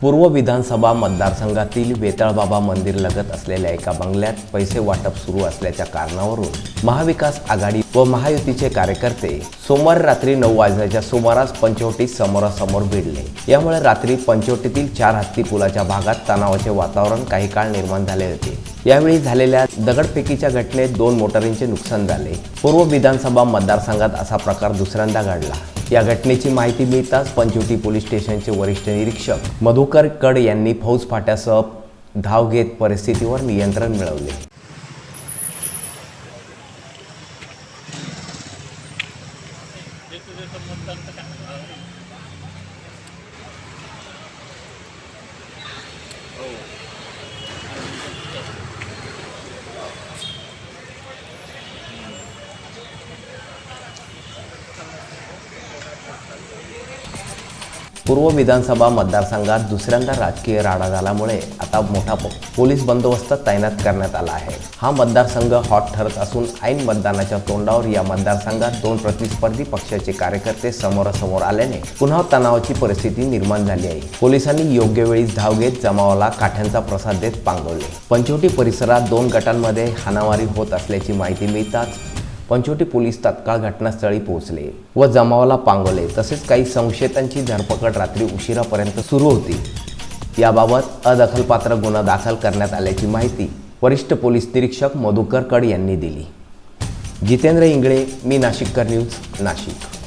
पूर्व विधानसभा मतदारसंघातील वेताळबाबा मंदिर लगत असलेल्या एका बंगल्यात पैसे वाटप सुरू असल्याच्या कारणावरून महाविकास आघाडी व महायुतीचे कार्यकर्ते सोमवारी रात्री नऊ वाजल्याच्या सुमारास पंचवटीत समोरासमोर भिडले. यामुळे रात्री पंचवटीतील चार हत्ती पुलाच्या भागात तणावाचे वातावरण काही काळ निर्माण झाले होते. यावेळी झालेल्या दगडफेकीच्या घटनेत दोन मोटारींचे नुकसान झाले. पूर्व विधानसभा मतदारसंघात असा प्रकार दुसऱ्यांदा घडला. या घटनेची माहिती मिळताच पंचवटी पोलीस स्टेशनचे वरिष्ठ निरीक्षक मधुकर कड यांनी फौज फाट्यासह धाव घेत परिस्थितीवर नियंत्रण मिळवले. पूर्व विधानसभा मतदारसंघात दुसऱ्यांदा राजकीय राडा झाल्यामुळे आता मोठा पोलीस बंदोबस्त तैनात करण्यात आला आहे. हा मतदारसंघ हॉट ठरत असून ऐन मतदानाच्या तोंडावर या मतदारसंघात दोन प्रतिस्पर्धी पक्षाचे कार्यकर्ते समोरासमोर आल्याने पुन्हा तणावाची परिस्थिती निर्माण झाली आहे. पोलिसांनी योग्य वेळी धाव घेत जमावाला काठ्यांचा प्रसाद देत पांगवले. पंचवटी परिसरात दोन गटांमध्ये हाणामारी होत असल्याची माहिती मिळताच पंचवटी पोलीस तात्काळ घटनास्थळी पोहोचले व जमावाला पांगवले. तसेच काही संशयितांची धरपकड रात्री उशिरापर्यंत सुरू होती. याबाबत अदखलपात्र गुन्हा दाखल करण्यात आल्याची माहिती वरिष्ठ पोलीस निरीक्षक मधुकर कड यांनी दिली. जितेंद्र इंगळे मी नाशिककर न्यूज नाशिक.